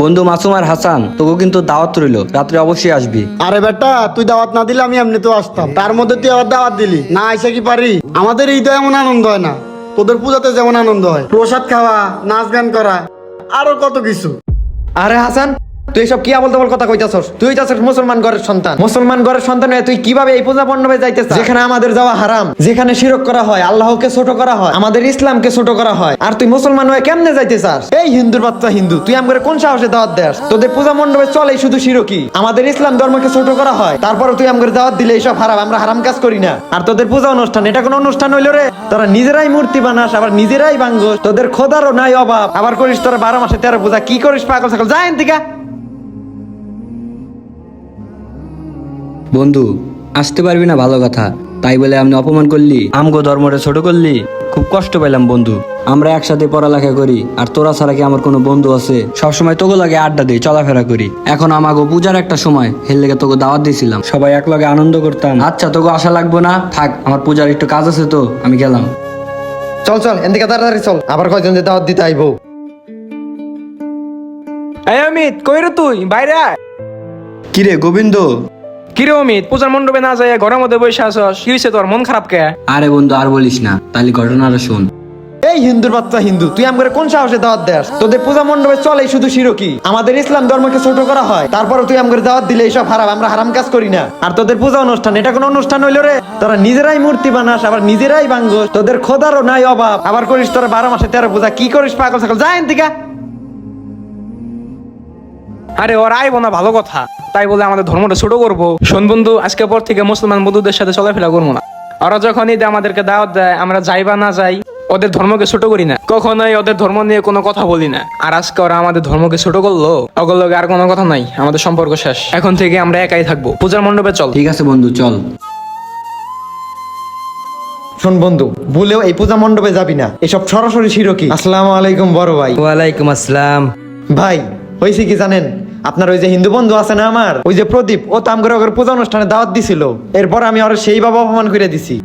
বন্ধু মাসুম আর হাসান তোকে কিন্তু দাওয়াত রইল রাত্রে অবশ্যই আসবি। আরে বেটা তুই দাওয়াত না দিলে আমি এমনি তো আসতাম। তার মধ্যে তুই আবার দাওয়াত দিলি। না এসে কি পারি? আমাদের ঈদে এমন আনন্দ হয় না। তোদের পূজাতে যেমন আনন্দ হয়। প্রসাদ খাওয়া নাচ গান করা আরও কত কিছু। আরে হাসান তুই এসব কি আবল তাবল কথা কইতাছস? তুই হইতাছস মুসলমান ঘরের সন্তান। মুসলমান ঘরের সন্তান হয়ে তুই কীভাবে এই পূজা মণ্ডপে যাইতেছ যেখানে আমাদের যাওয়া হারাম, যেখানে শিরক করা হয়, আল্লাহকে ছোট করা হয়, আমাদের ইসলামকে ছোট করা হয়, আর তুই মুসলমান হয়ে কেমনে যাইতে চাস এই হিন্দুর বাচ্চা হিন্দু, তুই আমাদের কোন সাহসে দাওয়াত দেস? তোদের পূজা মণ্ডপে চলেই শুধু শিরকি আমাদের ইসলাম ধর্মকে ছোট করা হয় তারপরে তুই আমাদের দাওয়াত দিলে এইসব হারাম, আমরা হারাম কাজ করি না। আর তোদের পূজা অনুষ্ঠান, এটা কোনো অনুষ্ঠান হইল রে? তোরা নিজেরাই মূর্তি বানাস, আবার নিজেরাই ভাঙ্গস, তোদের খোদারও নাই অভাব। আবার করিস তোরা বারো মাসে তেরো পূজা, কি করিস পাগল ছাগল? যাই দিকা বন্ধু আসতে পারবি না ভালো কথা। তাই বলে আপনি অপমান করলি আমগো ধর্মটা ছোট করলি। খুব কষ্ট পেলাম বন্ধু। আমরা একসাথে পড়ালেখা করি আর তোরা ছাড়া কি আমার কোনো বন্ধু আছে? সবসময় তোকে লাগে আড্ডা দিই চলাফেরা করি। এখন আমাগো পূজার একটা সময় হেল লেগে তোকে দাওয়াত দিয়েছিলাম সবাই এক লগে আনন্দ করতাম। আচ্ছা তোকে আশা লাগবো না? থাক আমার পূজার একটু কাজ আছে তো আমি গেলাম। চল চল এদিকে তাড়াতাড়ি চল। আবার কয়জন যে দাওয়াত দিতে আইবো। এই অমিত কই রে তুই? বাইরে আয়। কিরে গোবিন্দ? কিরে অমিত পূজার মণ্ডপে না যায় ঘরের মধ্যে বসে আসস কি হয়েছে তোর মন খারাপ কে? আরে বন্ধু আর বলিস না। তাহলে ঘটনাটা শোন। এই হিন্দুর বাচ্চা হিন্দু তুই আমাদের কোন সাহসে দাওয়াত দেস? তোদের পূজা মণ্ডপে চলেই শুধু শিরকি। আমাদের ইসলাম ধর্মকে ছোট করা হয় তারপরে তুই আমাদের দাওয়াত দিলে এইসব হারাম আমরা হারাম কাজ করি না। আর তোদের পূজা অনুষ্ঠান এটা কোনো অনুষ্ঠান হইল রে? তোরা নিজেরাই মূর্তি বানাস আবার নিজেরাই ভাঙ্গস তোদের খোদারও নাই অভাব। আবার করিস তোরা বারো মাসে তেরো পূজা কি করিস পাগল ছাগল? যাই দিকা আরে ওর আইবো না ভালো কথা। তাই বলে আমাদের ধর্মটা ছোট করব। শোন বন্ধু আজকে পর থেকে মুসলমান বন্ধুদের সাথে চলাফেরা করব না। ওরা যখন ঈদে আমাদেরকে দাওয়াত দেয় আমরা যাই বা না যাই ওদের ধর্মকে ছোট করি না। কখনোই ওদের ধর্ম নিয়ে কোনো কথা বলি না। আর আজকে ওরা আমাদের ধর্মকে ছোট করল ওগুলো আর কোনো কথা নাই আমাদের সম্পর্ক শেষ। এখন থেকে আমরা একাই থাকব। পূজার মণ্ডপে চল। ঠিক আছে বন্ধু চল। শোন বন্ধু ভুলেও এই পূজা মণ্ডপে যাবি না। এসব সরাসরি শিরকি আসসালামু আলাইকুম বড় ভাই। ওয়ালাইকুম আসসালাম। ভাই হয়েছে কি জানেন? আপনার ওই যে হিন্দু বন্ধু আছে না আমার? ওই যে প্রদীপ ও তাম করে ওকে পূজা অনুষ্ঠানে দাওয়াত দিছিল। এরপর আমি ওর সেই বাবা অপমান করে দিছি।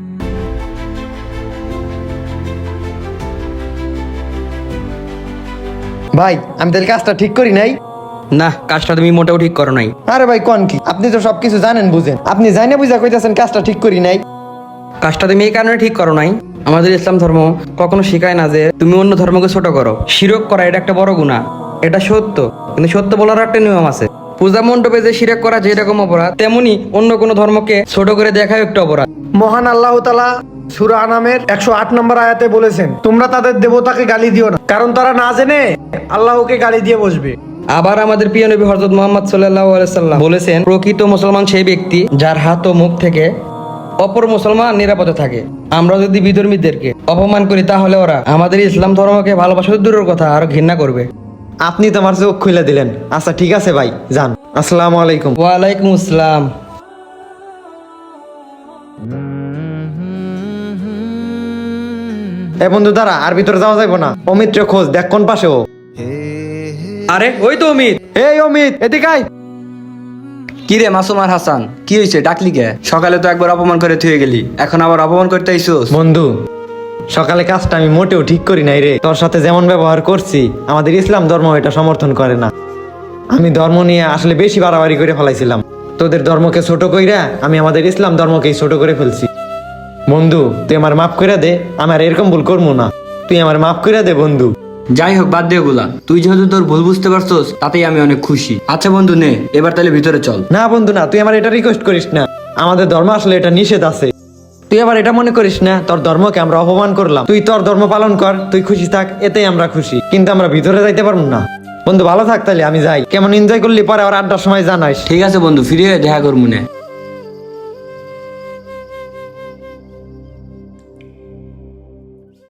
ভাই আমি তাহলে কাজটা ঠিক করি নাই? না কাজটা তুমি মোটেও ঠিক করো নাই। আরে ভাই কোন কি? আপনি তো সবকিছু জানেন বুঝেন। আপনি জানে বুঝা কইতাছেন কাজটা ঠিক করি নাই। কাজটা তুমি এই কারণে ঠিক করো নাই। আমাদের ইসলাম ধর্ম কখনো শেখায় না যে তুমি অন্য ধর্মকে ছোট করো। শিরক করা এটা একটা বড় গুণা এটা সত্য। কিন্তু সত্য বলার একটা নিয়ম আছে। পূজা মণ্ডপে যে শিরক করা যেরকম অপরাধ তেমনি অন্য কোনো ধর্মকে ছোট করে দেখাও একটা অপরাধ। মহান আল্লাহ তালা সুরা আনামের একশো আট নম্বর আয়াতে বলেছেন তোমরা তাদের দেবতাকে গালি দিও না কারণ তারা না জেনে আল্লাহকে গালি দিয়ে বসবে। আবার আমাদের প্রিয় নবী হজরত মোহাম্মদ সাল্লাম বলেছেন প্রকৃত মুসলমান সেই ব্যক্তি যার হাত ও মুখ থেকে অপর মুসলমান নিরাপদে থাকে। আমরা যদি বিধর্মীদেরকে অপমান করি তাহলে ওরা আমাদের ইসলাম ধর্মকে ভালোবাসা দূরের কথা আরও ঘৃণা করবে। আপনি তো আমার চোখ খুলে দিলেন। আচ্ছা ঠিক আছে ভাই যান। আসসালামু আলাইকুম। ওয়ালাইকুম আসসালাম। এ বন্ধু দাঁড়া আর ভিতরে যাওয়া যাইবো না। অমিত্র খোঁজ দেখ কোন পাশে ও। আরে ওই তো অমিত। এই অমিত এদিকে আয়। কিরে মাসুম আর হাসান? কি হয়েছে ডাকলি কে? সকালে তো একবার অপমান করে থুয়ে গেলি। এখন আবার অপমান করতে আইসোস? বন্ধু সকালে কাজটা আমি মোটেও ঠিক করি নাই রে। তোর সাথে যেমন ব্যবহার করছি আমাদের ইসলাম ধর্ম এটা সমর্থন করে না। আমি ধর্ম নিয়ে আসলে বেশি বাড়াবাড়ি করে ফেলাইছিলাম। তোদের ধর্মকে ছোট কইরা আমি আমাদের ইসলাম ধর্মকেই ছোট করে ফেলছি। বন্ধু তুই আমার মাফ করে দে আমার এরকম ভুল করব না। তুই আমার মাফ করে দে বন্ধু। যাই হোক বাদ দিয়ে গুলা তুই যেহেতু তোর ভুল বুঝতে পারছোস তাতেই আমি অনেক খুশি। আচ্ছা বন্ধু নে এবার তাহলে ভিতরে চল। না বন্ধু না তুই আমার এটা রিকোয়েস্ট করিস না। আমাদের ধর্ম আসলে এটা নিষেধ আছে। তুই আবার এটা মনে করিস না? তোর ধর্মকে আমরা অপমান করলাম। তুই তোর ধর্ম পালন কর, তুই খুশি থাক, এতেই আমরা খুশি। কিন্তু আমরা ভিতরে যাইতে পারব না। বন্ধু, ভালো থাক তাহলে আমি যাই। কেমন এনজয় করলি পরে আবার আড্ডার সময় জানাইস ঠিক আছে বন্ধু ফিরে দেখা করব নে